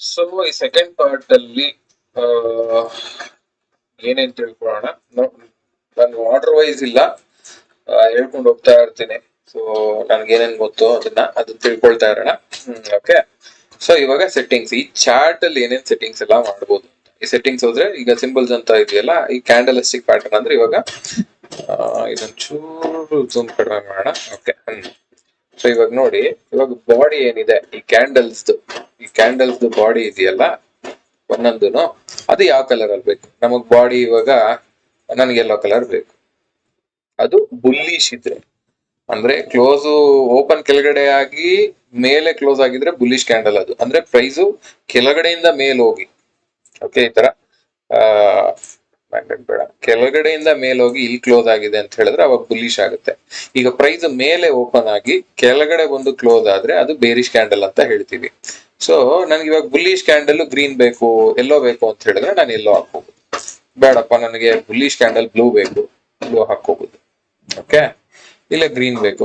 So ಈ second part ಅಲ್ಲಿ ಏನೇನ್ ತಿಳ್ಕೊಳ್ಳೋಣ? ನಾನು ಆರ್ಡರ್ ವೈಸ್ ಇಲ್ಲ. ಹೇಳ್ಕೊಂಡು ಹೋಗ್ತಾ ಇರ್ತೀನಿ. ಸೊ ನನ್ಗೆ ಏನೇನ್ ಗೊತ್ತು ಅದನ್ನ ಅದನ್ನ ತಿಳ್ಕೊಳ್ತಾ ಇರೋಣ. ಓಕೆ ಸೊ ಇವಾಗ ಸೆಟ್ಟಿಂಗ್ಸ್ ಈ ಚಾರ್ಟ್ ಅಲ್ಲಿ ಏನೇನ್ ಸೆಟ್ಟಿಂಗ್ಸ್ ಎಲ್ಲ ಮಾಡ್ಬೋದು ಈ ಸೆಟ್ಟಿಂಗ್ಸ್ ಹೋದ್ರೆ ಈಗ ಸಿಂಬಲ್ಸ್ ಅಂತ ಇದೆಯಲ್ಲ, ಈ ಕ್ಯಾಂಡಲಿಸ್ಟಿಕ್ ಪ್ಯಾಟರ್ನ್ ಅಂದ್ರೆ ಇವಾಗ ಇದೊಂಚೂರು ಚೂರು ಜೂಮ್ ಕಡಿಮೆ ಮಾಡೋಣ. ಓಕೆ ಸೊ ಇವಾಗ ನೋಡಿ, ಇವಾಗ ಬಾಡಿ ಏನಿದೆ? ಈ ಕ್ಯಾಂಡಲ್ಸ್ ಈ ಕ್ಯಾಂಡಲ್ಸ್ ಬಾಡಿ ಇದೆಯಲ್ಲ? ಒಂದೊಂದು ಅದು ಯಾವ ಕಲರ್ ಅಲ್ಲಿ ಬೇಕು? ನಮಗ್ ಬಾಡಿ ಇವಾಗ ನನಗೆ ಎಲ್ಲೋ ಕಲರ್ ಬೇಕು. ಅದು ಬುಲ್ಲಿಶ್ ಇದ್ರೆ. ಅಂದ್ರೆ ಕ್ಲೋಸ್ ಓಪನ್ ಕೆಳಗಡೆ ಆಗಿ ಮೇಲೆ ಕ್ಲೋಸ್ ಆಗಿದ್ರೆ ಬುಲ್ಲಿಶ್ ಕ್ಯಾಂಡಲ್ ಅದು. ಅಂದ್ರೆ ಪ್ರೈಸು ಕೆಳಗಡೆಯಿಂದ ಮೇಲ್ ಹೋಗಿ. ಓಕೆ ಈ ತರ. ಬೇಡ. ಕೆಳಗಡೆಯಿಂದ ಮೇಲ್ ಹೋಗಿ ಇಲ್ಲಿ ಕ್ಲೋಸ್ ಆಗಿದೆ ಅಂತ ಹೇಳಿದ್ರೆ ಅವಾಗ ಬುಲ್ಲಿಶ್ ಆಗುತ್ತೆ. ಈಗ ಪ್ರೈಸ್ ಮೇಲೆ ಓಪನ್ ಆಗಿ ಕೆಳಗಡೆ ಒಂದು ಕ್ಲೋಸ್ ಆದ್ರೆ ಅದು ಬೇರಿಶ್ ಕ್ಯಾಂಡಲ್ ಅಂತ ಹೇಳ್ತೀವಿ. ಸೊ ನನಗೆ ಇವಾಗ ಬುಲ್ಲಿಶ್ ಕ್ಯಾಂಡಲ್ ಗ್ರೀನ್ ಬೇಕು ಎಲ್ಲೋ ಬೇಕು ಅಂತ ಹೇಳಿದ್ರೆ ನಾನು ಎಲ್ಲೋ ಹಾಕೋಬಹುದು ಬೇಡಪ್ಪ, ನನಗೆ ಬುಲ್ಲಿಶ್ ಕ್ಯಾಂಡಲ್ ಬ್ಲೂ ಬೇಕು ಬ್ಲೂ ಹಾಕೋಬಹುದು ಓಕೆ ಇಲ್ಲ ಗ್ರೀನ್ ಬೇಕು.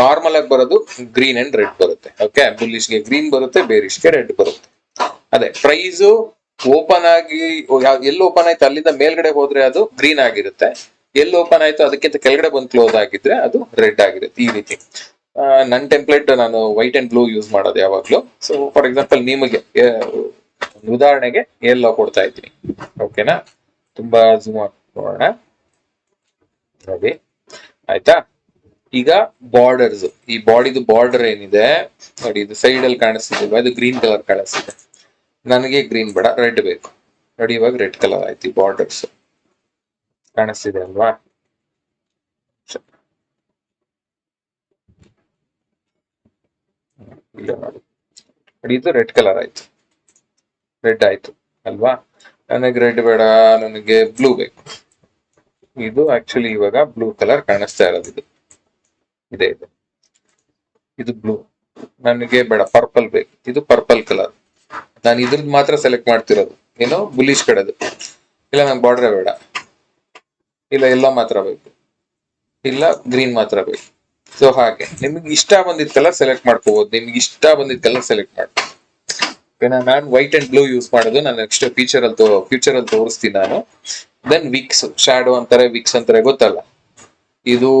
ನಾರ್ಮಲ್ ಆಗಿ ಬರೋದು ಗ್ರೀನ್ ಅಂಡ್ ರೆಡ್ ಬರುತ್ತೆ. ಓಕೆ ಬುಲ್ಲಿಶ್ಗೆ ಗ್ರೀನ್ ಬರುತ್ತೆ ಬೇರಿಶ್ಗೆ ರೆಡ್ ಬರುತ್ತೆ. ಅದೇ ಪ್ರೈಸು ಓಪನ್ ಆಗಿ ಎಲ್ಲಿ ಓಪನ್ ಆಯ್ತು? ಅಲ್ಲಿಂದ ಮೇಲ್ಗಡೆ ಹೋದ್ರೆ ಅದು ಗ್ರೀನ್ ಆಗಿರುತ್ತೆ. ಎಲ್ಲಿ ಓಪನ್ ಆಯ್ತು? ಅದಕ್ಕಿಂತ ಕೆಳಗಡೆ ಬಂದು ಕ್ಲೋಸ್ ಆಗಿದ್ರೆ ಅದು ರೆಡ್ ಆಗಿರುತ್ತೆ. ಈ ರೀತಿ. ಆ, ನನ್ ಟೆಂಪ್ಲೇಟ್ ನಾನು ವೈಟ್ ಅಂಡ್ ಬ್ಲೂ ಯೂಸ್ ಮಾಡೋದು ಯಾವಾಗ್ಲೂ. ಸೊ ಫಾರ್ ಎಕ್ಸಾಂಪಲ್ ನಿಮಗೆ ಉದಾಹರಣೆಗೆ ಎಲ್ಲೋ ಕೊಡ್ತಾ ಇದ್ದೀನಿ. ಓಕೆನಾ ತುಂಬಾ ಜೂಮ್ ನೋಡೋಣ ನೋಡಿ ಆಯ್ತಾ? ಈಗ ಬಾರ್ಡರ್ಸ್ ಈ ಬಾಡಿದು ಬಾರ್ಡರ್ ಏನಿದೆ? ನೋಡಿ ಇದು ಸೈಡ್ ಅಲ್ಲಿ ಕಾಣಿಸ್ತಿದೆ ಇದು ಗ್ರೀನ್ ಕಲರ್ ಕಾಣಿಸ್ತಿದೆ. ನನಗೆ ಗ್ರೀನ್ ಬೇಡ ರೆಡ್ ಬೇಕು. ನೋಡಿ ಇವಾಗ ರೆಡ್ ಕಲರ್ ಆಯ್ತು ಈ ಬಾರ್ಡರ್ಸ್ ಕಾಣಿಸ್ತಿದೆ ಅಲ್ವಾ ಸ- ಇಲ್ಲ ಇದು ರೆಡ್ ಕಲರ್ ಆಯ್ತು. ರೆಡ್ ಆಯ್ತು, ಅಲ್ವಾ? ನನಗೆ ರೆಡ್ ಬೇಡ, ನನಗೆ ಬ್ಲೂ ಬೇಕು. ಇದು ಆಕ್ಚುಲಿ ಇವಾಗ ಬ್ಲೂ ಕಲರ್ ಕಾಣಿಸ್ತಾ ಇರೋದು ಇದು. ಇದೆ, ಇದು. ಇದು ಬ್ಲೂ ನನಗೆ ಬೇಡ ಪರ್ಪಲ್ ಬೇಕು. ಇದು ಪರ್ಪಲ್ ಕಲರ್ ನಾನು ಇದ್ರದ್ದು ಮಾತ್ರ ಸೆಲೆಕ್ಟ್ ಮಾಡ್ತಿರೋದು. ಏನೋ? ಬುಲಿಶ್ ಕಡೆದು. ಇಲ್ಲ, ನಂಗೆ ಬಾರ್ಡ್ರೇ ಬೇಡ. ಇಲ್ಲ, ಎಲ್ಲ ಮಾತ್ರ ಬೇಕು. ಇಲ್ಲ ಗ್ರೀನ್ ಮಾತ್ರ ಬೇಕು. ಸೊ ಹಾಗೆ. ನಿಮ್ಗೆ ಇಷ್ಟ ಬಂದಿದ್ ಕಲರ್ ಸೆಲೆಕ್ಟ್ ಮಾಡ್ಕೋಬಹುದು ನಿಮ್ಗೆ ಇಷ್ಟ ಬಂದಿದ್ ಕಲರ್ ಸೆಲೆಕ್ಟ್ ಮಾಡ್ಬೋದು ನಾನು ವೈಟ್ ಅಂಡ್ ಬ್ಲೂ ಯೂಸ್ ಮಾಡೋದು. ನಾನು ನೆಕ್ಸ್ಟ್ ಫ್ಯೂಚರ್ ಅಲ್ಲಿ ಫ್ಯೂಚರ್ ಅಲ್ಲಿ ತೋರಿಸ್ತೀನಿ ನಾನು. ದೆನ್ ವಿಕ್ಸ್ ಶಾಡೋ ಅಂತಾರೆ ವಿಕ್ಸ್ ಅಂತಾರೆ, ಗೊತ್ತಲ್ಲ? ಇದು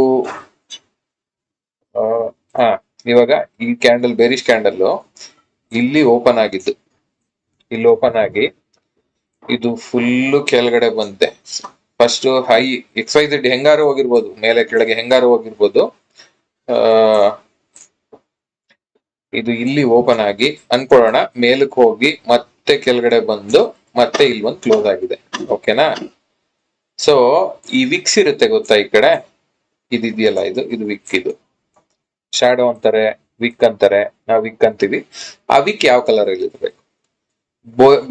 ಹಾ ಇವಾಗ ಈ ಕ್ಯಾಂಡಲ್ ಬೇರಿಶ್ ಕ್ಯಾಂಡಲ್ ಇಲ್ಲಿ ಓಪನ್ ಆಗಿದ್ದು. ಇಲ್ಲಿ ಓಪನ್ ಆಗಿ, ಇದು ಫುಲ್ಲು ಕೆಳಗಡೆ ಬಂತೆ. First high X Y Z ಹೆಂಗಾರು ಹೋಗಿರ್ಬೋದು. ಮೇಲೆ ಕೆಳಗೆ ಹೆಂಗಾರು ಹೋಗಿರ್ಬೋದು. ಇದು ಇಲ್ಲಿ ಓಪನ್ ಆಗಿ ಅನ್ಕೊಳ್ಳೋಣ. ಮೇಲಕ್ಕೆ ಹೋಗಿ ಮತ್ತೆ ಕೆಳಗಡೆ ಬಂದು ಮತ್ತೆ ಇಲ್ಲಿ ಒಂದು ಕ್ಲೋಸ್ ಆಗಿದೆ. ಓಕೆನಾ ಸೊ ಈ ವಿಕ್ಸ್ ಇರುತ್ತೆ ಗೊತ್ತಾ ಈ ಕಡೆ? ಇದಿದೆಯಲ್ಲ ಇದು? ಇದು ವಿಕ್ ಇದು. ಶಾಡೋ ಅಂತಾರೆ ವಿಕ್ ಅಂತಾರೆ. ನಾವು ವಿಕ್ ಅಂತೀವಿ. ಆ ವಿಕ್ ಯಾವ ಕಲರ್ ಅಲ್ಲಿ ಇರ್ಬೇಕು?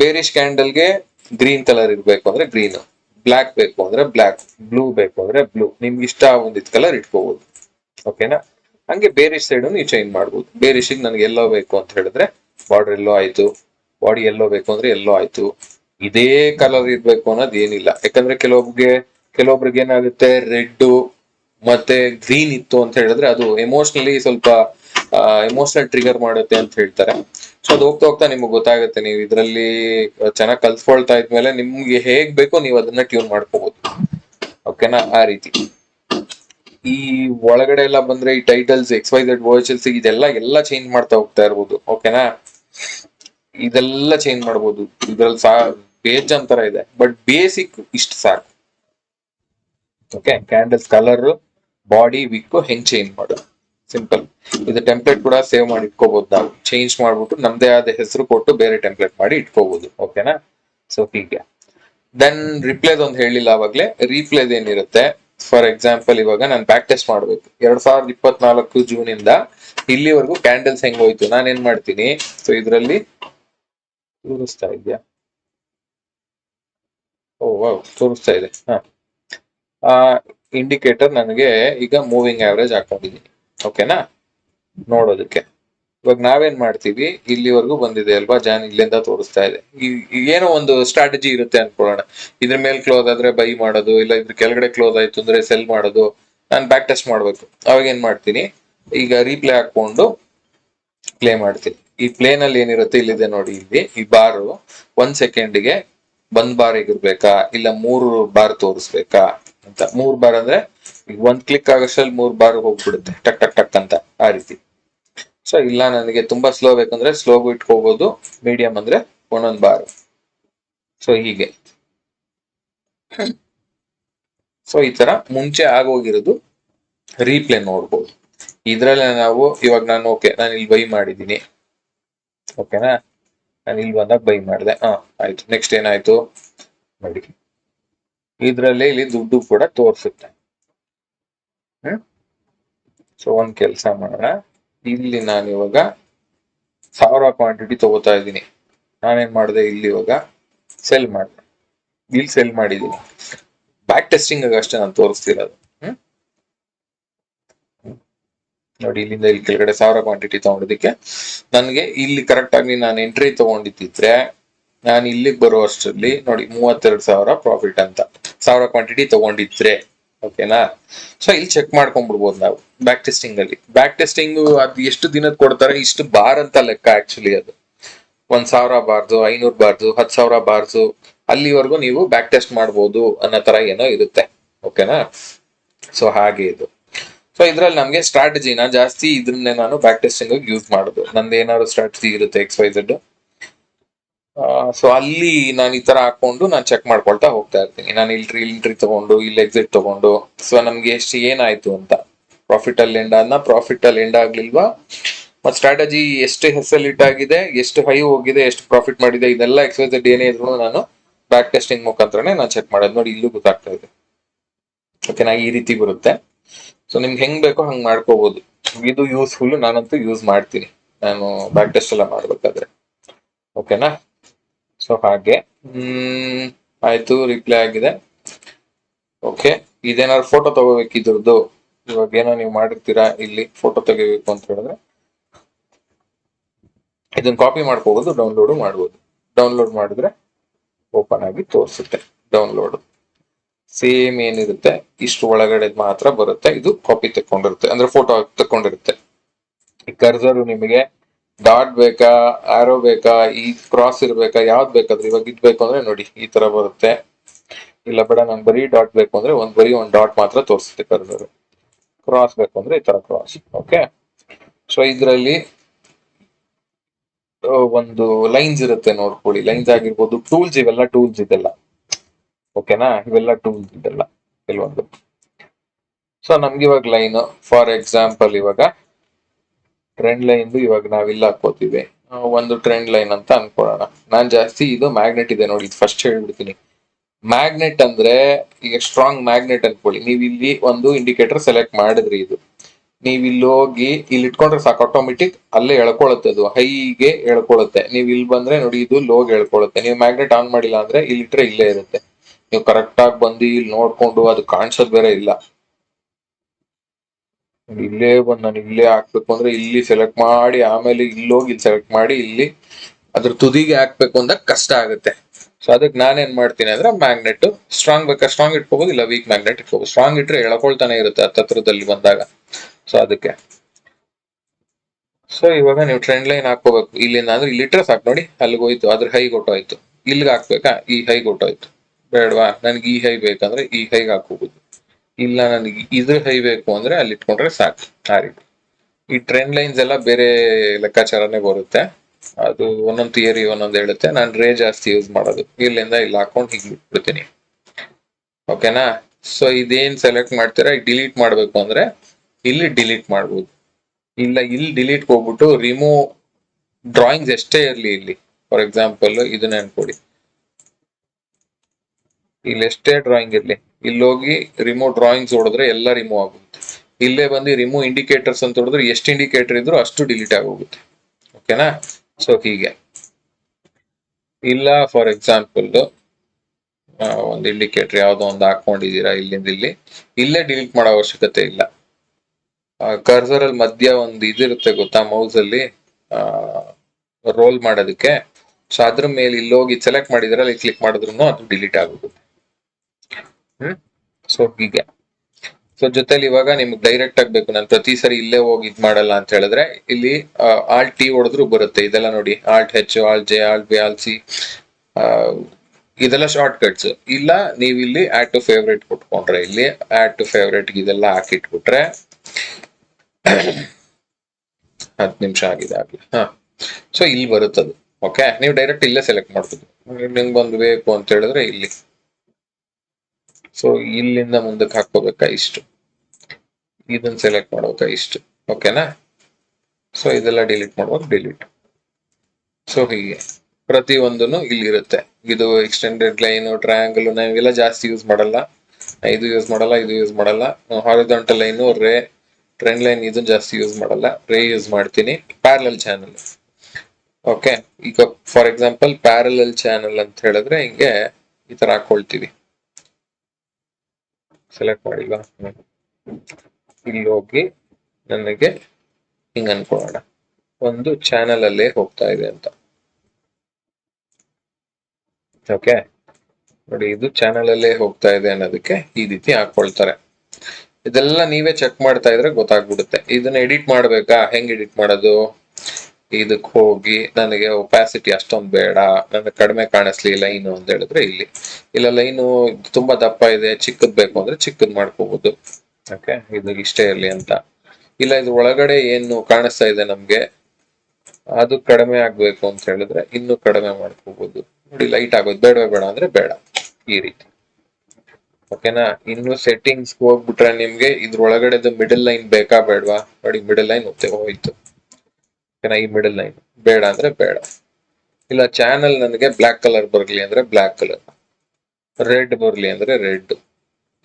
ಬೇರಿಶ್ ಕ್ಯಾಂಡಲ್ಗೆ ಗ್ರೀನ್ ಕಲರ್ ಇರ್ಬೇಕು ಅಂದ್ರೆ ಗ್ರೀನ್ ಬ್ಲಾಕ್ ಬೇಕು ಅಂದ್ರೆ ಬ್ಲಾಕ್ ಬ್ಲೂ ಬೇಕು ಅಂದ್ರೆ ಬ್ಲೂ ನಿಮ್ಗೆ ಇಷ್ಟ ಒಂದಿದ್ ಕಲರ್ ಇಟ್ಕೋಬಹುದು ಓಕೆನಾ? ಹಂಗೆ ಬೇರೆ ಸೈಡ್ ನೀವು ಚೇಂಜ್ ಮಾಡ್ಬೋದು. ಬೇರೆ ನನಗೆ ಎಲ್ಲೋ ಬೇಕು ಅಂತ ಹೇಳಿದ್ರೆ ಬಾರ್ಡರ್ ಎಲ್ಲೋ ಆಯ್ತು ಬಾಡಿ ಎಲ್ಲೋ ಬೇಕು ಅಂದ್ರೆ ಎಲ್ಲೋ ಆಯ್ತು. ಇದೇ ಕಲರ್ ಇರ್ಬೇಕು ಅನ್ನೋದು ಏನಿಲ್ಲ. ಯಾಕಂದ್ರೆ ಕೆಲವೊಬ್ರಿಗೆ ಕೆಲವೊಬ್ರಿಗೆ ಏನಾಗುತ್ತೆ ರೆಡ್ ಮತ್ತೆ ಗ್ರೀನ್ ಇತ್ತು ಅಂತ ಹೇಳಿದ್ರೆ ಅದು ಎಮೋಷನಲಿ ಸ್ವಲ್ಪ ಎಮೋಷನಲ್ ಟ್ರಿಗರ್ ಮಾಡುತ್ತೆ ಅಂತ ಹೇಳ್ತಾರೆ. ಸೊ ಅದು ಹೋಗ್ತಾ ಹೋಗ್ತಾ ನಿಮ್ಗೆ ಗೊತ್ತಾಗುತ್ತೆ. ನೀವು ಇದರಲ್ಲಿ ಚೆನ್ನಾಗಿ ಕಲ್ತ್ಕೊಳ್ತಾ ಇದ್ಮೇಲೆ ನಿಮ್ಗೆ ಹೇಗ್ ಬೇಕೋ ನೀವು ಅದನ್ನ ಟ್ಯೂನ್ ಮಾಡ್ಕೋಬಹುದು ಓಕೆನಾ? ಆ ರೀತಿ. ಈ ಒಳಗಡೆ ಎಲ್ಲ ಬಂದ್ರೆ ಈ ಟೈಟಲ್ಸ್ ಎಕ್ಸ್ ವೈ ಝೆಡ್ ಇದೆಲ್ಲ ಎಲ್ಲ ಚೇಂಜ್ ಮಾಡ್ತಾ ಹೋಗ್ತಾ ಇರ್ಬೋದು ಓಕೆನಾ ಇದೆಲ್ಲ ಚೇಂಜ್ ಮಾಡ್ಬೋದು. ಇದ್ರಲ್ಲಿ ಸಾ ಪೇಜ್ ಅಂತರ ಇದೆ ಬಟ್ ಬೇಸಿಕ್ ಇಷ್ಟು ಸಾಕು. Okay candles colour body wick ಹೆಂಗ್ ಚೇಂಜ್ ಮಾಡೋದು? ಸಿಂಪಲ್ ಇದು ಟೆಂಪ್ಲೇಟ್ ಕೂಡ ಸೇವ್ ಮಾಡಿ ಇಟ್ಕೋಬಹುದು ನಾವು. ಚೇಂಜ್ ಮಾಡ್ಬಿಟ್ಟು ನಮ್ದೇ ಆದ ಹೆಸರು ಕೊಟ್ಟು ಬೇರೆ ಟೆಂಪ್ಲೇಟ್ ಮಾಡಿ ಇಟ್ಕೋಬಹುದು ಓಕೆನಾ ಸೊ ಹೀಗೆ. ದೆನ್ ರಿಪ್ಲೇಸ್ ಒಂದು ಹೇಳಿಲ್ಲ ಅವಾಗ್ಲೇ. ರೀಪ್ಲೇಸ್ ಏನಿರುತ್ತೆ? ಫಾರ್ ಎಕ್ಸಾಂಪಲ್ ಇವಾಗ ನಾನು ಬ್ಯಾಕ್ ಟೆಸ್ಟ್ ಮಾಡ್ಬೇಕು. ಎರಡ್ ಸಾವಿರದ ಇಪ್ಪತ್ನಾಲ್ಕು ಜೂನ್ ಇಂದ ಇಲ್ಲಿವರೆಗೂ ಕ್ಯಾಂಡಲ್ಸ್ ಹೆಂಗ್ ಹೋಯ್ತು? ನಾನು ಏನ್ ಮಾಡ್ತೀನಿ? ಸೊ ಇದರಲ್ಲಿ ತೋರಿಸ್ತಾ ಇದೆಯಾ? ಓ ತೋರಿಸ್ತಾ ಇದೆ. ಹಾ. ಆ ಇಂಡಿಕೇಟರ್ ನನಗೆ ಈಗ ಮೂವಿಂಗ್ ಆವರೇಜ್ ಹಾಕೊಂಡಿದ್ದೀನಿ. ಓಕೆನಾ ನೋಡೋದಕ್ಕೆ. ಇವಾಗ ನಾವೇನ್ ಮಾಡ್ತೀವಿ? ಇಲ್ಲಿವರೆಗೂ ಬಂದಿದೆ ಅಲ್ವಾ? ಜಾನ್ ಇಲ್ಲಿಂದ ತೋರಿಸ್ತಾ ಇದೆ. ಏನೋ ಒಂದು ಸ್ಟ್ರಾಟಜಿ ಇರುತ್ತೆ ಅನ್ಕೊಳ್ಳೋಣ. ಇದ್ರ ಮೇಲೆ ಕ್ಲೋಸ್ ಆದ್ರೆ ಬೈ ಮಾಡೋದು, ಇಲ್ಲ ಇದ್ರ ಕೆಳಗಡೆ ಕ್ಲೋಸ್ ಆಯ್ತು ಅಂದ್ರೆ ಸೆಲ್ ಮಾಡೋದು, ನಾನು ಬ್ಯಾಕ್ ಟೆಸ್ಟ್ ಮಾಡ್ಬೇಕು. ಅವಾಗ ಏನ್ ಮಾಡ್ತೀನಿ? ಈಗ ರೀಪ್ಲೇ ಹಾಕೊಂಡು ಪ್ಲೇ ಮಾಡ್ತೀನಿ. ಈ ಪ್ಲೇನ್ ಅಲ್ಲಿ ಏನಿರುತ್ತೆ? ಇಲ್ಲಿದೆ ನೋಡಿ ಇಲ್ಲಿ. ಈ ಬಾರು ಒಂದ್ ಸೆಕೆಂಡ್ಗೆ ಒಂದ್ ಬಾರ್ ಇರ್ಬೇಕಾ ಇಲ್ಲ ಮೂರು ಬಾರ್ ತೋರಿಸ್ಬೇಕಾ ಅಂತ. ಮೂರ್ ಬಾರ್ ಅಂದ್ರೆ ಒಂದ್ ಕ್ಲಿಕ್ ಆಗೋಷ್ಟ್ರಲ್ಲಿ ಮೂರ್ ಬಾರ್ ಹೋಗ್ಬಿಡುತ್ತೆ. ಟಕ್ ಟಕ್ ಟಕ್ ಅಂತ ಆ ರೀತಿ. ಸೊ ಇಲ್ಲ, ನನಗೆ ತುಂಬಾ ಸ್ಲೋ ಬೇಕಂದ್ರೆ ಸ್ಲೋಗೂ ಇಟ್ಕೋಬಹುದು ಮೀಡಿಯಂ ಅಂದ್ರೆ ಒಂದೊಂದ್ ಬಾರ್. ಸೊ ಹೀಗೆ. ಸೊ ಈ ತರ ಮುಂಚೆ ಆಗೋಗಿರೋದು ರೀಪ್ಲೇ ನೋಡ್ಬೋದು. ಇದ್ರಲ್ಲೇ ನಾವು ಇವಾಗ ನಾನು ಓಕೆ ನಾನು ಇಲ್ಲಿ ಬೈ ಮಾಡಿದ್ದೀನಿ. ಓಕೆನಾ ನಾನು ಇಲ್ಲಿ ಬಂದಾಗ ಬೈ ಮಾಡಿದೆ. ಹಾ, ಆಯ್ತು. ನೆಕ್ಸ್ಟ್ ಏನಾಯ್ತು? ನೋಡಿ. ಇದ್ರಲ್ಲೇ ಇಲ್ಲಿ ದುಡ್ಡು ಕೂಡ ತೋರಿಸುತ್ತೆ. ಹ್ಮ್? ಸೊ ಒಂದ್ ಕೆಲಸ ಮಾಡೋಣ. ಇಲ್ಲಿ ನಾನು ಇವಾಗ ಸಾವಿರ ಕ್ವಾಂಟಿಟಿ ತಗೋತಾ ಇದ್ದೀನಿ. ನಾನೇನ್ ಮಾಡಿದೆ? ಇಲ್ಲಿ ಇವಾಗ ಸೆಲ್ ಮಾಡಿದೆ ಇಲ್ಲಿ ಸೆಲ್ ಮಾಡಿದ್ದೀನಿ. ಬ್ಯಾಕ್ ಟೆಸ್ಟಿಂಗ್ ಅಷ್ಟೇ ನಾನು ತೋರಿಸ್ತಿರೋದು. ಹ್ಮ್? ನೋಡಿ, ಇಲ್ಲಿಂದ ಇಲ್ಲಿ ಕೆಳಗಡೆ ಸಾವಿರ ಕ್ವಾಂಟಿಟಿ ತಗೊಂಡಿದ್ದಕ್ಕೆ ನನಗೆ ಇಲ್ಲಿ ಕರೆಕ್ಟ್ ಆಗಿ ನಾನು ಎಂಟ್ರಿ ತಗೊಂಡಿದ್ದಿದ್ರೆ ನಾನು ಇಲ್ಲಿಗೆ ಬರೋ ಅಷ್ಟರಲ್ಲಿ ನೋಡಿ, ಮೂವತ್ತೆರಡು ಸಾವಿರ ಪ್ರಾಫಿಟ್ ಅಂತ. ಸಾವಿರ ಕ್ವಾಂಟಿಟಿ ತಗೊಂಡಿದ್ರೆ. ಓಕೆನಾ? ಸೊ ಇಲ್ಲಿ ಚೆಕ್ ಮಾಡ್ಕೊಂಡ್ಬಿಡ್ಬೋದು ನಾವು ಬ್ಯಾಕ್ ಟೆಸ್ಟಿಂಗ್ ಅಲ್ಲಿ. ಬ್ಯಾಕ್ ಟೆಸ್ಟಿಂಗ್ ಅದು ಎಷ್ಟು ದಿನದ ಕೊಡ್ತಾರೆ? ಇಷ್ಟು ಬಾರ್ ಅಂತ ಲೆಕ್ಕ ಆಕ್ಚುಲಿ ಅದು. ಒಂದ್ ಸಾವಿರ ಬಾರ್ದು, ಐನೂರ್ ಬಾರ್ದು, ಹತ್ತು ಸಾವಿರ ಬಾರ್ದು, ಅಲ್ಲಿವರೆಗೂ ನೀವು ಬ್ಯಾಕ್ ಟೆಸ್ಟ್ ಮಾಡ್ಬೋದು ಅನ್ನೋ ತರ ಏನೋ ಇರುತ್ತೆ. ಓಕೆನಾ? ಸೊ ಹಾಗೆ ಇದು. ಸೊ ಇದ್ರಲ್ಲಿ ನಮ್ಗೆ ಸ್ಟ್ರಾಟಜಿನ ಜಾಸ್ತಿ ಇದನ್ನೇ ನಾನು ಬ್ಯಾಕ್ ಟೆಸ್ಟಿಂಗ್ ಯೂಸ್ ಮಾಡೋದು. ನಂದು ಏನಾದ್ರು ಸ್ಟ್ರಾಟಜಿ ಇರುತ್ತೆ ಎಕ್ಸ್ ವೈ ಝೆಡ್ ಸೊ ಅಲ್ಲಿ ನಾನು ಈ ತರ ಹಾಕೊಂಡು ನಾನು ಚೆಕ್ ಮಾಡ್ಕೊಳ್ತಾ ಹೋಗ್ತಾ ಇರ್ತೀನಿ. ನಾನು ಇಲ್ಟ್ರಿ ಇಲ್ಟ್ರಿ ತಗೊಂಡು, ಇಲ್ಲಿ ಎಕ್ಸಿಟ್ ತಗೊಂಡು. ಸೊ ನಮ್ಗೆ ಎಷ್ಟು ಏನಾಯ್ತು ಅಂತ. ಪ್ರಾಫಿಟ್ ಅಲ್ಲಿ ಎಂಡ್ ಅನ್ನ ಪ್ರಾಫಿಟ್ ಅಲ್ಲಿ ಎಂಡ್ ಆಗ್ಲಿಲ್ವಾ? ಮತ್ತೆ ಸ್ಟ್ರಾಟಜಿ ಎಷ್ಟು ಹೆಸಲ್ ಇಟ್ ಆಗಿದೆ? ಎಷ್ಟು ಹೈ ಹೋಗಿದೆ? ಎಷ್ಟು ಪ್ರಾಫಿಟ್ ಮಾಡಿದೆ? ಇದೆಲ್ಲ ಎಕ್ಸೈಸ್ ಏನೇ ಇದ್ರು ನಾನು ಬ್ಯಾಕ್ ಟೆಸ್ಟಿಂಗ್ ಮುಖಾಂತರನೇ ನಾನು ಚೆಕ್ ಮಾಡೋದು ನೋಡಿ ಇಲ್ಲೂ ಗೊತ್ತಾಗ್ತಾ ಇದೆ. ಓಕೆನಾ ಈ ರೀತಿ ಬರುತ್ತೆ. ಸೊ ನಿಮ್ಗೆ ಹೆಂಗ್ ಬೇಕೋ ಹಂಗ್ ಮಾಡ್ಕೋಬಹುದು ಇದು ಯೂಸ್ಫುಲ್ ನಾನಂತೂ ಯೂಸ್ ಮಾಡ್ತೀನಿ. ನಾನು ಬ್ಯಾಕ್ ಟೆಸ್ಟ್ ಎಲ್ಲ ಮಾಡ್ಬೇಕಾದ್ರೆ. ಓಕೆನಾ ಸೊ ಹಾಗೆ. ಹ್ಮ್, ಆಯ್ತು ರಿಪ್ಲೈ ಆಗಿದೆ. ಓಕೆ ಇದೇನಾದ್ರು ಫೋಟೋ ತಗೋಬೇಕಿದ್ರದ್ದು ಇವಾಗ ಏನೋ ನೀವು ಮಾಡಿರ್ತೀರಾ? ಇಲ್ಲಿ ಫೋಟೋ ತೆಗಿಬೇಕು ಅಂತ ಹೇಳಿದ್ರೆ. ಇದನ್ನ ಕಾಪಿ ಮಾಡ್ಕೋಬಹುದು ಡೌನ್ಲೋಡ್ ಮಾಡ್ಬೋದು. ಡೌನ್ಲೋಡ್ ಮಾಡಿದ್ರೆ ಓಪನ್ ಆಗಿ ತೋರಿಸುತ್ತೆ. ಡೌನ್ಲೋಡ್ ಸೇಮ್ ಏನಿರುತ್ತೆ, ಇಷ್ಟು ಒಳಗಡೆ ಮಾತ್ರ ಬರುತ್ತೆ. ಇದು ಕಾಪಿ ತಕೊಂಡಿರುತ್ತೆ ಅಂದ್ರೆ ಫೋಟೋ ತಕೊಂಡಿರುತ್ತೆ ಕರ್ಸರ್ ನಿಮಗೆ ಡಾಟ್ ಬೇಕಾ ಆರೋ ಬೇಕಾ, ಈ ಕ್ರಾಸ್ ಇರ್ಬೇಕಾ, ಯಾವ್ದು ಬೇಕಾದ್ರೆ ಇವಾಗ ಇದ್ ಬೇಕು ಅಂದ್ರೆ ನೋಡಿ, ಈ ತರ ಬರುತ್ತೆ. ಇಲ್ಲ ಬೇಡ, ನಂಗೆ ಬರೀ ಡಾಟ್ ಬೇಕು ಅಂದ್ರೆ ಒಂದ್, ಬರೀ ಒಂದ್ ಡಾಟ್ ಮಾತ್ರ ತೋರಿಸುತ್ತೆ ಕರ್ಸರ್ ಕ್ರಾಸ್ ಬೇಕು ಅಂದ್ರೆ ಈ ತರ ಕ್ರಾಸ್ ಓಕೆ ಸೊ ಇದ್ರಲ್ಲಿ ಒಂದು ಲೈನ್ಸ್ ಇರುತ್ತೆ ನೋಡ್ಕೊಳ್ಳಿ ಲೈನ್ಸ್ ಆಗಿರ್ಬೋದು ಟೂಲ್ಸ್ ಇವೆಲ್ಲ ಟೂಲ್ಸ್ ಇದೆಲ್ಲ. ಓಕೆನಾ ಇವೆಲ್ಲ ಟೂಲ್ಸ್ ಇದೆಲ್ಲ. ಕೆಲವೊಂದು ಸೊ ನಮ್ಗೆ ಇವಾಗ ಲೈನ್ ಫಾರ್ ಎಕ್ಸಾಂಪಲ್ ಇವಾಗ ಟ್ರೆಂಡ್ ಲೈನ್ ಇವಾಗ ನಾವಿಲ್ಲ ಹಾಕೋತೀವಿ ಒಂದು ಟ್ರೆಂಡ್ ಲೈನ್ ಅಂತ ಅನ್ಕೊಳ್ಳೋಣ. ನಾನ್ ಜಾಸ್ತಿ ಇದು ಮ್ಯಾಗ್ನೆಟ್ ಇದೆ ನೋಡಿ ಫಸ್ಟ್ ಹೇಳ್ಬಿಡ್ತೀನಿ. ಮ್ಯಾಗ್ನೆಟ್ ಅಂದ್ರೆ, ಈಗ ಸ್ಟ್ರಾಂಗ್ ಮ್ಯಾಗ್ನೆಟ್ ಅನ್ಕೊಳ್ಳಿ. ನೀವು ಇಲ್ಲಿ ಒಂದು ಇಂಡಿಕೇಟರ್ ಸೆಲೆಕ್ಟ್ ಮಾಡಿದ್ರಿ ಇದು. ನೀವು ಇಲ್ಲಿ ಹೋಗಿ ಇಲ್ಲಿ ಇಟ್ಕೊಂಡ್ರೆ ಸಾಕು ಆಟೋಮೆಟಿಕ್ ಅಲ್ಲೇ ಎಳ್ಕೊಳ್ಳುತ್ತೆ ಅದು. ಹೈಗೆ ಎಳ್ಕೊಳ್ಳುತ್ತೆ ನೀವು ಇಲ್ಲಿ ಬಂದ್ರೆ ನೋಡಿ, ಇದು ಲೋಗೆ ಎಳ್ಕೊಳ್ಳುತ್ತೆ ನೀವು ಮ್ಯಾಗ್ನೆಟ್ ಆನ್ ಮಾಡಿಲ್ಲ ಅಂದ್ರೆ, ಇಲ್ಲಿ ಇಟ್ರೆ ಇಲ್ಲೇ ಇರುತ್ತೆ. ನೀವು ಕರೆಕ್ಟ್ ಆಗಿ ಬಂದು ಇಲ್ಲಿ ನೋಡ್ಕೊಂಡು ಅದು ಕಾಣಿಸೋದು ಬೇರೆ ಇಲ್ಲ. ಇಲ್ಲೇ ಬಂದ್, ನಾನು ಇಲ್ಲೇ ಹಾಕ್ಬೇಕು ಅಂದ್ರೆ ಇಲ್ಲಿ ಸೆಲೆಕ್ಟ್ ಮಾಡಿ, ಆಮೇಲೆ ಇಲ್ಲಿ ಹೋಗಿ ಇಲ್ಲಿ ಸೆಲೆಕ್ಟ್ ಮಾಡಿ ಇಲ್ಲಿ ಅದ್ರ ತುದಿಗೆ ಹಾಕ್ಬೇಕು ಅಂದಾಗ ಕಷ್ಟ ಆಗುತ್ತೆ. ಸೊ ಅದಕ್ಕೆ ನಾನೇನ್ ಮಾಡ್ತೀನಿ ಅಂದ್ರೆ ಮ್ಯಾಗ್ನೆಟ್ ಸ್ಟ್ರಾಂಗ್ ಬೇಕಾ ಸ್ಟ್ರಾಂಗ್ ಇಟ್ಕೋಬಹುದು ಇಲ್ಲ ವೀಕ್ ಮ್ಯಾಗ್ನೆಟ್ ಇಟ್ಕೋಬಹುದು ಸ್ಟ್ರಾಂಗ್ ಇಟ್ರೆ ಎಳ್ಕೊಳ್ತಾನೆ ಇರುತ್ತೆ ಹತ್ತತ್ರದಲ್ಲಿ ಬಂದಾಗ. ಸೊ ಅದಕ್ಕೆ. ಸೊ ಇವಾಗ ನೀವು ಟ್ರೆಂಡ್ ಲೈನ್ ಹಾಕೋಬೇಕು ಇಲ್ಲಿಂದ ಅಂದ್ರೆ ಇಲ್ಲಿ ಇಟ್ರೆ ಸಾಕು ನೋಡಿ, ಅಲ್ಲಿಗೆ ಹೋಯ್ತು, ಅದ್ರ ಹೈ ಹೊಟ್ಟೋಯ್ತು ಇಲ್ಲಿಗೆ ಹಾಕ್ಬೇಕಾ? ಈ ಹೈ ಹೊಟ್ಟೋಯ್ತು ಬೇಡವಾ? ನನಗೆ ಈ ಹೈ ಬೇಕಂದ್ರೆ ಈ ಹೈಗೆ ಹಾಕೋಬಹುದು ಇಲ್ಲ, ನನಗೆ ಇದು ಹೈ ಬೇಕು ಅಂದ್ರೆ ಅಲ್ಲಿ ಇಟ್ಕೊಂಡ್ರೆ ಸಾಕು, ಆ ರೀತಿ. ಈ ಟ್ರೆಂಡ್ ಲೈನ್ಸ್ ಎಲ್ಲ ಬೇರೆ ಲೆಕ್ಕಾಚಾರನೇ ಬರುತ್ತೆ. ಅದು ಒಂದೊಂದು ಥಿಯರಿ ಒಂದೊಂದು ಹೇಳುತ್ತೆ. ನಾನು ರೇ ಜಾಸ್ತಿ ಯೂಸ್ ಮಾಡೋದು. ಇಲ್ಲಿಂದ ಇಲ್ಲಿ ಹಾಕೊಂಡು ಹೀಗೆ ಬಿಟ್ಬಿಡ್ತೀನಿ. ಓಕೆನಾ ಸೊ ಇದೇನ್ ಸೆಲೆಕ್ಟ್ ಮಾಡ್ತೀರಾ? ಡಿಲೀಟ್ ಮಾಡ್ಬೇಕು ಅಂದ್ರೆ ಇಲ್ಲಿ ಡಿಲೀಟ್ ಮಾಡ್ಬೋದು. ಇಲ್ಲ, ಇಲ್ಲಿ ಡಿಲೀಟ್ ಹೋಗ್ಬಿಟ್ಟು ರಿಮೂವ್ ಡ್ರಾಯಿಂಗ್ಸ್ ಎಷ್ಟೇ ಇರಲಿ ಇಲ್ಲಿ. ಫಾರ್ ಎಕ್ಸಾಂಪಲ್ ಇದನ್ನ ಅನ್ಕೊಡಿ ಇಲ್ಲಿ ಎಷ್ಟೇ ಡ್ರಾಯಿಂಗ್ ಇರ್ಲಿ. ಇಲ್ಲಿ ಹೋಗಿ ರಿಮೂವ್ ಡ್ರಾಯಿಂಗ್ಸ್ ಹೊಡೆದ್ರೆ ಎಲ್ಲ ರಿಮೂವ್ ಆಗುತ್ತೆ. ಇಲ್ಲೇ ಬಂದು ರಿಮೂವ್ ಇಂಡಿಕೇಟರ್ಸ್ ಅಂತ ಹೊಡೆದ್ರೆ ಎಷ್ಟು ಇಂಡಿಕೇಟರ್ ಇದ್ರು ಅಷ್ಟು ಡಿಲೀಟ್ ಆಗೋಗುತ್ತೆ. ಓಕೆನಾ ಸೊ ಹೀಗೆ. ಇಲ್ಲ ಫಾರ್ ಎಕ್ಸಾಂಪಲ್ ಒಂದು ಇಂಡಿಕೇಟರ್ ಯಾವುದೋ ಒಂದು ಹಾಕೊಂಡಿದೀರಾ ಇಲ್ಲಿಂದ ಇಲ್ಲಿ. ಇಲ್ಲೇ ಡಿಲೀಟ್ ಮಾಡೋ ಅವಶ್ಯಕತೆ ಇಲ್ಲ. ಕರ್ಸರ್ ಅಲ್ಲಿ ಮಧ್ಯ ಒಂದು ಇದಿರುತ್ತೆ ಗೊತ್ತಾ ಮೌಸ್ ಅಲ್ಲಿ? ರೋಲ್ ಮಾಡೋದಕ್ಕೆ. ಸೊ ಅದ್ರ ಮೇಲೆ ಇಲ್ಲಿ ಹೋಗಿ ಸೆಲೆಕ್ಟ್ ಮಾಡಿದ್ರೆ ಅಲ್ಲಿ ಕ್ಲಿಕ್ ಮಾಡಿದ್ರು ಅದು ಡಿಲೀಟ್ ಆಗುತ್ತೆ ಹ್ಮ್? ಸೊ ಹೀಗೆ. ಸೊ ಜೊತೆಲಿ ಇವಾಗ ನಿಮ್ಗೆ ಡೈರೆಕ್ಟ್ ಆಗ್ಬೇಕು ನಾನು ಪ್ರತಿ ಸರಿ ಇಲ್ಲೇ ಹೋಗಿ ಇದ್ ಮಾಡಲ್ಲ ಅಂತ ಹೇಳಿದ್ರೆ, ಇಲ್ಲಿ ಆಲ್ ಟಿ ಹೊಡೆದ್ರು ಬರುತ್ತೆ. ಇದೆಲ್ಲ ನೋಡಿ alt H alt J alt B alt C ಇದೆಲ್ಲ ಶಾರ್ಟ್ ಕಟ್ಸ್ ಇಲ್ಲ, ನೀವು ಇಲ್ಲಿ ಆಡ್ ಟು ಫೇವ್ರೇಟ್ ಕೊಟ್ಕೊಂಡ್ರೆ, ಇಲ್ಲಿ ಆಡ್ ಟು ಫೇವ್ರೇಟ್ ಇದೆಲ್ಲ ಹಾಕಿಟ್ಬಿಟ್ರೆ, ಹತ್ತು ನಿಮಿಷ ಆಗಿದೆ ಆಗ್ಲಿ. ಹಾ. ಸೊ ಇಲ್ಲಿ ಬರುತ್ತದು. ಓಕೆ ನೀವು ಡೈರೆಕ್ಟ್ ಇಲ್ಲೇ ಸೆಲೆಕ್ಟ್ ಮಾಡ್ಬೋದು ನಿಮ್ಗೆ ಬಂದು ಬೇಕು ಅಂತ ಹೇಳಿದ್ರೆ ಇಲ್ಲಿ. ಸೊ ಇಲ್ಲಿಂದ ಮುಂದಕ್ಕೆ ಹಾಕೋಬೇಕಾ ಇಷ್ಟು? ಇದನ್ನ ಸೆಲೆಕ್ಟ್ ಮಾಡ್ಬೇಕಾ ಇಷ್ಟು? ಓಕೆನಾ ಸೊ ಇದೆಲ್ಲ ಡಿಲೀಟ್ ಮಾಡ್ಬೇಕು ಡಿಲೀಟ್ ಸೊ ಹೀಗೆ. ಪ್ರತಿ ಇಲ್ಲಿ ಇಲ್ಲಿರುತ್ತೆ. ಇದು ಎಕ್ಸ್ಟೆಂಡೆಡ್ ಲೈನ್ ಟ್ರಯಾಂಗಲ್ ನಾವೆಲ್ಲ ಜಾಸ್ತಿ ಯೂಸ್ ಮಾಡಲ್ಲ. ಇದು ಯೂಸ್ ಮಾಡಲ್ಲ, ಇದು ಯೂಸ್ ಮಾಡಲ್ಲ. Horizontal line ray trend line ಇದನ್ನ ಜಾಸ್ತಿ ಯೂಸ್ ಮಾಡಲ್ಲ. ರೇ ಯೂಸ್ ಮಾಡ್ತೀನಿ. ಪ್ಯಾರಲಲ್ ಚಾನಲ್ ಓಕೆ ಈಗ ಫಾರ್ ಎಕ್ಸಾಂಪಲ್ ಪ್ಯಾರಲಲ್ ಚಾನಲ್ ಅಂತ ಹೇಳಿದ್ರೆ ಹಿಂಗೆ ಈ ತರ ಹಾಕೊಳ್ತೀವಿ ಸೆಲೆಕ್ಟ್ ಮಾಡಿಲ್ಲ. ಇಲ್ಲಿ ಹೋಗಿ ನನಗೆ ಹಿಂಗ್ ಅನ್ಕೊಳ್ಳೋಣ. ಒಂದು ಚಾನಲ್ ಅಲ್ಲೇ ಹೋಗ್ತಾ ಇದೆ ಅಂತ. ಓಕೆ? ನೋಡಿ, ಇದು ಚಾನಲ್ ಅಲ್ಲೇ ಹೋಗ್ತಾ ಇದೆ ಅನ್ನೋದಕ್ಕೆ ಈ ರೀತಿ ಹಾಕೊಳ್ತಾರೆ ಇದೆಲ್ಲ ನೀವೇ ಚೆಕ್ ಮಾಡ್ತಾ ಇದ್ರೆ ಗೊತ್ತಾಗ್ಬಿಡುತ್ತೆ. ಇದನ್ನ ಎಡಿಟ್ ಮಾಡ್ಬೇಕಾ? ಹೆಂಗ್ ಎಡಿಟ್ ಮಾಡೋದು? ಇದಕ್ ಹೋಗಿ ನನಗೆ ಒಪಾಸಿಟಿ ಅಷ್ಟೊಂದು ಬೇಡ ನನಗೆ ಕಡಿಮೆ ಕಾಣಿಸ್ಲಿ ಲೈನು ಅಂತ ಹೇಳಿದ್ರೆ ಇಲ್ಲಿ. ಇಲ್ಲ ಲೈನು ತುಂಬಾ ದಪ್ಪ ಇದೆ, ಚಿಕ್ಕದ್ ಬೇಕು ಅಂದ್ರೆ ಚಿಕ್ಕದ್ ಮಾಡ್ಕೋಬಹುದು ಓಕೆ ಇದು ಇಷ್ಟೇ ಇರಲಿ ಅಂತ. ಇಲ್ಲ, ಇದು ಒಳಗಡೆ ಏನು ಕಾಣಿಸ್ತಾ ಇದೆ ನಮ್ಗೆ, ಅದು ಕಡಿಮೆ ಆಗ್ಬೇಕು ಅಂತ ಹೇಳಿದ್ರೆ ಇನ್ನು ಕಡಿಮೆ ಮಾಡ್ಕೋಬಹುದು ನೋಡಿ ಲೈಟ್ ಆಗೋದು ಬೇಡವೇ ಬೇಡ ಅಂದ್ರೆ ಬೇಡ, ಈ ರೀತಿ. ಓಕೆನಾ ಇನ್ನು ಸೆಟ್ಟಿಂಗ್ಸ್ ಹೋಗ್ಬಿಟ್ರೆ ನಿಮ್ಗೆ ಇದ್ರೊಳಗಡೆದು ಮಿಡಲ್ ಲೈನ್ ಬೇಕಾ ಬೇಡವಾ? ನೋಡಿ ಮಿಡಲ್ ಲೈನ್ ಹೋಗ್ತೇವೆ ಹೋಯ್ತು. ಓಕೆನಾ ಈ ಮಿಡಲ್ ಲೈನ್ ಬೇಡ ಅಂದ್ರೆ ಬೇಡ. ಇಲ್ಲ ಚಾನಲ್ ನನಗೆ ಬ್ಲಾಕ್ ಕಲರ್ ಬರಲಿ ಅಂದ್ರೆ ಬ್ಲಾಕ್ ಕಲರ್ ರೆಡ್ ಬರ್ಲಿ ಅಂದ್ರೆ ರೆಡ್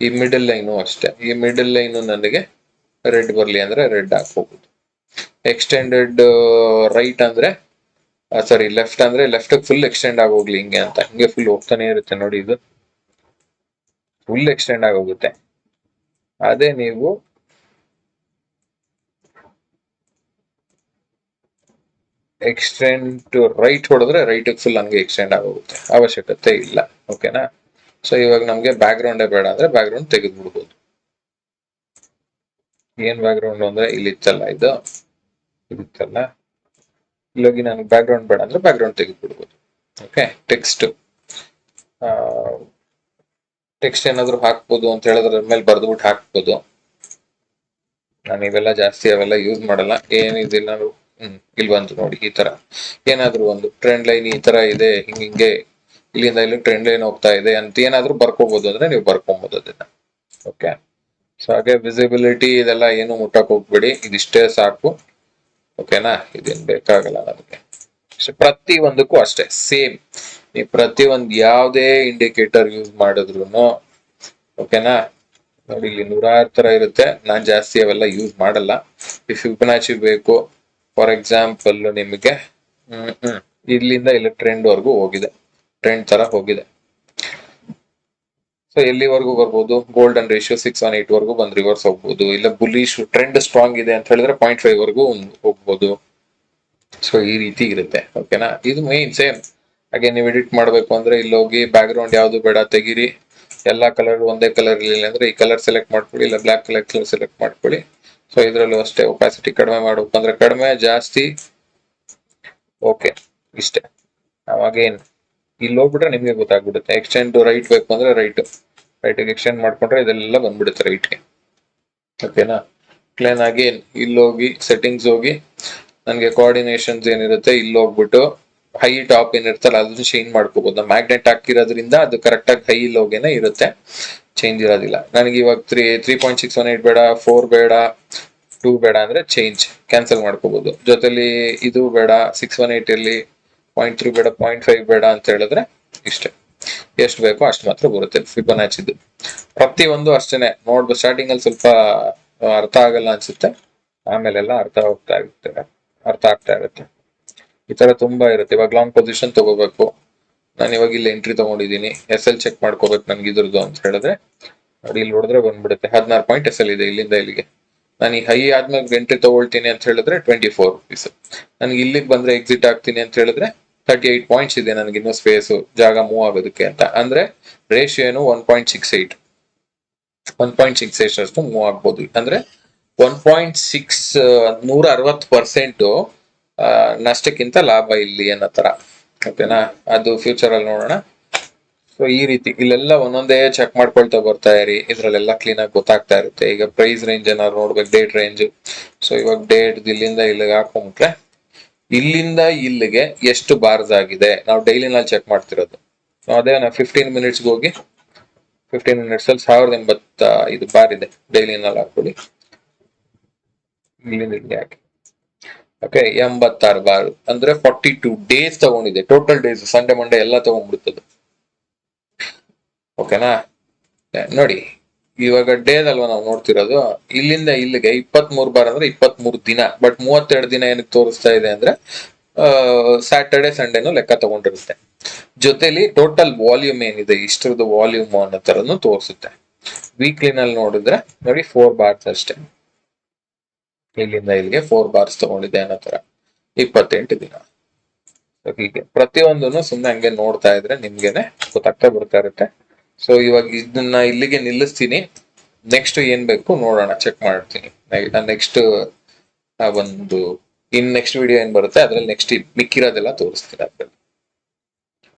ಈ ಮಿಡಲ್ ಲೈನು ಅಷ್ಟೇ. ಈ ಮಿಡಲ್ ಲೈನು ನನಗೆ ರೆಡ್ ಬರ್ಲಿ ಅಂದ್ರೆ ರೆಡ್ ಹಾಕೋಬಹುದು ಎಕ್ಸ್ಟೆಂಡೆಡ್ ರೈಟ್ ಅಂದ್ರೆ ಸಾರಿ ಲೆಫ್ಟ್ ಅಂದ್ರೆ ಲೆಫ್ಟ್ ಫುಲ್ ಎಕ್ಸ್ಟೆಂಡ್ ಆಗೋಗ್ಲಿ ಹಿಂಗೆ ಅಂತ. ಹಿಂಗೆ ಫುಲ್ ಹೋಗ್ತಾನೆ ಇರುತ್ತೆ ನೋಡಿ ಇದು. ಫುಲ್ ಎಕ್ಸ್ಟೆಂಡ್ ಆಗೋಗುತ್ತೆ. ಅದೇ ನೀವು ಎಕ್ಸ್ಟೆಂಡ್ ಟು ರೈಟ್ ಹೊಡೆದ್ರೆ ರೈಟ್ ಫುಲ್ ಹಂಗೆ ಎಕ್ಸ್ಟೆಂಡ್ ಆಗೋಗುತ್ತೆ. ಅವಶ್ಯಕತೆ ಇಲ್ಲ. ಓಕೆನಾ ಸೊ ಇವಾಗ ನಮಗೆ ಬ್ಯಾಕ್ ಗ್ರೌಂಡೇ ಬೇಡ ಅಂದ್ರೆ ಬ್ಯಾಕ್ ಗ್ರೌಂಡ್ ತೆಗೆದು ಬಿಡ್ಬೋದು ಏನ್ ಬ್ಯಾಕ್ ಗ್ರೌಂಡ್ ಅಂದ್ರೆ ಇಲ್ಲಿ ಇತ್ತಲ್ಲ ಇದು? ಇದಿತ್ತಲ್ಲ ಇಲ್ಲೋಗಿ ನನಗೆ ಬ್ಯಾಕ್ ಗ್ರೌಂಡ್ ಬೇಡ ಅಂದ್ರೆ ಬ್ಯಾಕ್ ಗ್ರೌಂಡ್ ತೆಗೆದು ಬಿಡ್ಬೋದು ಓಕೆ ಟೆಕ್ಸ್ಟ್ ಟೆಕ್ಸ್ಟ್ ಏನಾದರೂ ಹಾಕ್ಬೋದು ಅಂತ ಹೇಳಿದ್ರೆ ಮೇಲೆ ಬರ್ದ್ಬಿಟ್ಟು ಹಾಕ್ಬೋದು. ನಾನು ಇವೆಲ್ಲ ಜಾಸ್ತಿ ಅವೆಲ್ಲ ಯೂಸ್ ಮಾಡಲ್ಲ. ಏನಿದಿಲ್ಲ. ಹ್ಮ್ ಇಲ್ಲಿ ಬಂತು ನೋಡಿ, ಈ ತರ. ಏನಾದ್ರು ಒಂದು ಟ್ರೆಂಡ್ ಲೈನ್ ಈ ತರ ಇದೆ ಹಿಂಗಿಂಗೆ ಇಲ್ಲಿಂದ ಇಲ್ಲಿ ಟ್ರೆಂಡ್ ಲೈನ್ ಹೋಗ್ತಾ ಇದೆ ಅಂತ ಏನಾದ್ರು ಬರ್ಕೋಬಹುದು ಅಂದ್ರೆ ನೀವು ಬರ್ಕೊಬಹುದು ಅದನ್ನ. ಓಕೆ ಸೊ ಹಾಗೆ ವಿಸಿಬಿಲಿಟಿ ಇದೆಲ್ಲ ಏನು ಮುಟ್ಟಕ್ ಹೋಗ್ಬೇಡಿ, ಇದಿಷ್ಟೇ ಸಾಕು. ಓಕೆನಾ ಇದೇನ್ ಬೇಕಾಗಲ್ಲ ನಮಗೆ. ಪ್ರತಿ ಒಂದಕ್ಕೂ ಅಷ್ಟೇ ಸೇಮ್ ನೀವು ಪ್ರತಿ ಒಂದ್ ಯಾವ್ದೇ ಇಂಡಿಕೇಟರ್ ಯೂಸ್ ಮಾಡಿದ್ರು ಓಕೆನಾ ನೋಡಿ, ಇಲ್ಲಿ ನೂರಾರು ತರ ಇರುತ್ತೆ. ನಾನ್ ಜಾಸ್ತಿ ಅವೆಲ್ಲ ಯೂಸ್ ಮಾಡಲ್ಲ. ಇಫ್ ಯುಪನಾಚಿ ಬೇಕು ಫಾರ್ ಎಕ್ಸಾಂಪಲ್ ನಿಮಗೆ ಹ್ಮ್ ಹ್ಮ್. ಇಲ್ಲಿಂದ ಇಲ್ಲಿ ಟ್ರೆಂಡ್ ವರ್ಗೂ ಹೋಗಿದೆ. ಟ್ರೆಂಡ್ ತರ ಹೋಗಿದೆ. ಸೊ ಎಲ್ಲಿವರೆಗೂ ಬರ್ಬೋದು? Golden ratio six one eight ವರ್ಗೂ ಬಂದ್ ರಿವರ್ಸ್ ಹೋಗ್ಬೋದು. ಇಲ್ಲ ಬುಲಿಶ್ ಟ್ರೆಂಡ್ ಸ್ಟ್ರಾಂಗ್ ಇದೆ ಅಂತ ಹೇಳಿದ್ರೆ ಪಾಯಿಂಟ್ ಫೈವ್ ವರ್ಗೂ ಹೋಗ್ಬೋದು. ಸೊ ಈ ರೀತಿ ಇರುತ್ತೆ. ಓಕೆನಾ ಇದು ಮೇನ್ ಸೇಮ್ ಹಾಗೆ ನೀವು ಎಡಿಟ್ ಮಾಡಬೇಕು ಅಂದ್ರೆ ಇಲ್ಲಿ ಹೋಗಿ ಬ್ಯಾಕ್ ಗ್ರೌಂಡ್ ಯಾವ್ದು ಬೇಡ ತೆಗೀರಿ. ಎಲ್ಲಾ ಕಲರ್ ಒಂದೇ ಕಲರ್ ಇರಲಿಲ್ಲ ಅಂದ್ರೆ ಈ ಕಲರ್ ಸೆಲೆಕ್ಟ್ ಮಾಡ್ಕೊಳ್ಳಿ ಇಲ್ಲ ಬ್ಲಾಕ್ ಕಲರ್ ಕಲರ್ ಸೆಲೆಕ್ಟ್ ಮಾಡ್ಕೊಳ್ಳಿ. ಸೊ ಇದರಲ್ಲೂ ಅಷ್ಟೇ ಒಪಾಸಿಟಿ ಕಡಿಮೆ ಮಾಡಬೇಕು ಅಂದ್ರೆ ಕಡಿಮೆ, ಜಾಸ್ತಿ ಓಕೆ ಇಷ್ಟೇ. ಅವಾಗ ಏನ್? ಇಲ್ಲಿ ಹೋಗ್ಬಿಟ್ರೆ ನಿಮಗೆ ಗೊತ್ತಾಗ್ಬಿಡುತ್ತೆ. ಎಕ್ಸ್ಟೆಂಡ್ ರೈಟ್ ಬೇಕು ಅಂದ್ರೆ ರೈಟ್ ರೈಟ್ ಎಕ್ಸ್ಟೆಂಡ್ ಮಾಡ್ಕೊಂಡ್ರೆ ಇದೆಲ್ಲ ಬಂದ್ಬಿಡುತ್ತೆ ರೈಟ್ಗೆ ಓಕೆನಾ ಕ್ಲೇನ್ ಆಗಿ ಇಲ್ಲಿ ಹೋಗಿ ಸೆಟ್ಟಿಂಗ್ಸ್ ಹೋಗಿ, ನನಗೆ ಕೋಆರ್ಡಿನೇಷನ್ಸ್ ಏನಿರುತ್ತೆ, ಇಲ್ಲಿ ಹೋಗ್ಬಿಟ್ಟು ಹೈ ಟಾಪ್ ಏನಿರ್ತಲ್ಲ ಅದನ್ನ ಚೇಂಜ್ ಮಾಡ್ಕೋಬಹುದು ಮ್ಯಾಗ್ನೆಟ್ ಹಾಕಿರೋದ್ರಿಂದ ಅದು ಕರೆಕ್ಟಾಗಿ ಹೈ ಹೋಗೇನೆ ಇರುತ್ತೆ. ಚೇಂಜ್ ಇರೋದಿಲ್ಲ. ನನಗೆ ಇವಾಗ three three point six one eight ಬೇಡ ಫೋರ್ ಬೇಡ ಟೂ ಬೇಡ ಅಂದ್ರೆ ಚೇಂಜ್ ಕ್ಯಾನ್ಸಲ್ ಮಾಡ್ಕೋಬೋದು. ಜೊತೆಲಿ ಇದು ಬೇಡ ಸಿಕ್ಸ್ ಒನ್ ಏಟ್ ಇರಲಿ ಪಾಯಿಂಟ್ ತ್ರೀ ಬೇಡ ಪಾಯಿಂಟ್ ಫೈವ್ ಬೇಡ ಅಂತ ಹೇಳಿದ್ರೆ ಇಷ್ಟೇ. ಎಷ್ಟು ಬೇಕೋ ಅಷ್ಟು ಮಾತ್ರ ಬರುತ್ತೆ ಫಿಬೊನಾಚಿದು ಪ್ರತಿಯೊಂದು ಅಷ್ಟೇನೆ ನೋಡ್ಬೋದು ಸ್ಟಾರ್ಟಿಂಗ್ ಅಲ್ಲಿ ಸ್ವಲ್ಪ ಅರ್ಥ ಆಗಲ್ಲ ಅನ್ಸುತ್ತೆ. ಆಮೇಲೆಲ್ಲ ಅರ್ಥ ಹೋಗ್ತಾ ಇರುತ್ತೆ, ಅರ್ಥ ಆಗ್ತಾ ಇರುತ್ತೆ. ಈ ತರ ತುಂಬಾ ಇರುತ್ತೆ. ಇವಾಗ ಲಾಂಗ್ ಪೊಸಿಷನ್ ತಗೋಬೇಕು. ನಾನು ಇವಾಗ ಇಲ್ಲಿ ಎಂಟ್ರಿ ತಗೊಂಡಿದ್ದೀನಿ. ಎಸ್ ಎಲ್ ಚೆಕ್ ಮಾಡ್ಕೋಬೇಕು ನನ್ಗೆ ಇದ್ರದ್ದು ಅಂತ ಹೇಳಿದ್ರೆ. ನೋಡಿ, ಇಲ್ಲಿ ನೋಡಿದ್ರೆ ಬಂದ್ಬಿಡುತ್ತೆ. ಹದಿನಾರು ಪಾಯಿಂಟ್ ಎಸ್ ಎಲ್ ಇದೆ ಇಲ್ಲಿಂದ ಇಲ್ಲಿಗೆ. ನಾನು ಈ ಹೈ ಆದ್ಮೇಲೆ ಎಂಟ್ರಿ ತಗೊಳ್ತೀನಿ ಅಂತ ಹೇಳಿದ್ರೆ ಟ್ವೆಂಟಿ ಫೋರ್ ರುಪೀಸ್ ನನಗೆ ಇಲ್ಲಿಗೆ ಬಂದ್ರೆ ಎಕ್ಸಿಟ್ ಆಗ್ತೀನಿ ಅಂತ ಹೇಳಿದ್ರೆ ತರ್ಟಿ ಏಟ್ ಪಾಯಿಂಟ್ಸ್ ಇದೆ ನನಗೆ ಇನ್ನೂ ಸ್ಪೇಸ್ ಜಾಗ ಮೂವ್ ಆಗೋದಕ್ಕೆ ಅಂತ. ಅಂದ್ರೆ ರೇಷಿಯೋ ಏನು one point six eight one point six ಅಷ್ಟು ಮೂವ್ ಆಗ್ಬೋದು. ಅಂದ್ರೆ ಒನ್ ಪಾಯಿಂಟ್ ಸಿಕ್ಸ್ ನೂರ ಅರವತ್ತು ಪರ್ಸೆಂಟ್ ನಷ್ಟಕ್ಕಿಂತ ಲಾಭ ಇಲ್ಲಿ ಅನ್ನೋ ತರ. ಓಕೆನಾ ಅದು ಫ್ಯೂಚರ್ ಅಲ್ಲಿ ನೋಡೋಣ. ಸೊ ಈ ರೀತಿ ಇಲ್ಲೆಲ್ಲ ಒಂದೊಂದೇ ಚೆಕ್ ಮಾಡ್ಕೊಳ್ತಾ ಬರ್ತಾ ಇರಿ. ಇದ್ರಲ್ಲೆಲ್ಲ ಕ್ಲೀನ್ ಆಗಿ ಗೊತ್ತಾಗ್ತಾ ಇರುತ್ತೆ. ಈಗ ಪ್ರೈಸ್ ರೇಂಜ್ ಏನಾದ್ರು ನೋಡ್ಬೇಕು ಡೇಟ್ ರೇಂಜ್ ಸೊ ಇವಾಗ ಡೇಟ್ ಇಲ್ಲಿಂದ ಇಲ್ಲಿಗೆ ಹಾಕೊಂಡ್ಬಿಟ್ರೆ ಇಲ್ಲಿಂದ ಇಲ್ಲಿಗೆ ಎಷ್ಟು ಬಾರ್ಸ್ ಆಗಿದೆ? ನಾವು ಡೈಲಿನಲ್ಲಿ ಚೆಕ್ ಮಾಡ್ತಿರೋದು. ಅದೇ ನಾವು ಫಿಫ್ಟೀನ್ ಮಿನಿಟ್ಸ್ಗೆ ಹೋಗಿ ಫಿಫ್ಟೀನ್ ಮಿನಿಟ್ಸ್ ಅಲ್ಲಿ ಸಾವಿರದ ಎಂಬತ್ತ ಇದು ಬಾರ್ ಇದೆ. ಡೈಲಿನಲ್ಲಿ ಹಾಕೊಳ್ಳಿ ಇಲ್ಲಿಂದ ಇಲ್ಲಿ ಹಾಕಿ. ಓಕೆ ಎಂಬತ್ತಾರು ಬಾರ್ ಅಂದ್ರೆ ಫಾರ್ಟಿ ಟೂ ಡೇಸ್ ತಗೊಂಡಿದೆ. ಟೋಟಲ್ ಡೇಸ್ ಸಂಡೇ ಮಂಡೇ ಎಲ್ಲ ತಗೊಂಡ್ಬಿಡ್ತದೆ. ಓಕೆನಾ ನೋಡಿ, ಇವಾಗ ಡೇದಲ್ವಾ ನಾವು ನೋಡ್ತಿರೋದು? ಇಲ್ಲಿಂದ ಇಲ್ಲಿಗೆ ಇಪ್ಪತ್ ಮೂರು ಬಾರ್ ಅಂದ್ರೆ ಇಪ್ಪತ್ತ್ ಮೂರು ದಿನ. ಬಟ್ ಮೂವತ್ತೆರಡು ದಿನ ಏನಕ್ಕೆ ತೋರಿಸ್ತಾ ಇದೆ ಅಂದ್ರೆ ಸ್ಯಾಟರ್ಡೆ ಸಂಡೇನು ಲೆಕ್ಕ ತಗೊಂಡಿರುತ್ತೆ. ಜೊತೆಲಿ ಟೋಟಲ್ ವಾಲ್ಯೂಮ್ ಏನಿದೆ, ಇಷ್ಟರದ್ದು ವಾಲ್ಯೂಮ್ ಅನ್ನೋ ತರನು ತೋರಿಸುತ್ತೆ. ವೀಕ್ಲಿನಲ್ಲಿ ನೋಡಿದ್ರೆ, ನೋಡಿ ಫೋರ್ ಬಾರ್ಸ್ ಅಷ್ಟೇ. ಇಲ್ಲಿಂದ ಇಲ್ಲಿಗೆ ಫೋರ್ ಬಾರ್ಸ್ ತಗೊಂಡಿದೆ ಅನ್ನೋ ತರ ಇಪ್ಪತ್ತೆಂಟು ದಿನ. ಹೀಗೆ. ಪ್ರತಿಯೊಂದನ್ನು ಸುಮ್ಮನೆ ಹಂಗೆ ನೋಡ್ತಾ ಇದ್ರೆ ನಿಮ್ಗೆನೆ ಗೊತ್ತಾಗ್ತಾ ಬರ್ತಾ ಇರುತ್ತೆ. ಸೊ ಇವಾಗ ಇದನ್ನ ಇಲ್ಲಿಗೆ ನಿಲ್ಲಿಸ್ತೀನಿ. ನೆಕ್ಸ್ಟ್ ಏನ್ ಬೇಕು ನೋಡೋಣ ಚೆಕ್ ಮಾಡ್ತೀನಿ. ನೆಕ್ಸ್ಟ್ ಒಂದು, ಇನ್ ನೆಕ್ಸ್ಟ್ ವಿಡಿಯೋ ಏನ್ ಬರುತ್ತೆ, ಅದ್ರಲ್ಲಿ ನೆಕ್ಸ್ಟ್ ಮಿಕ್ಕಿರೋದೆಲ್ಲ ತೋರಿಸ್ತೀನಿ ಅದ್ರಲ್ಲಿ.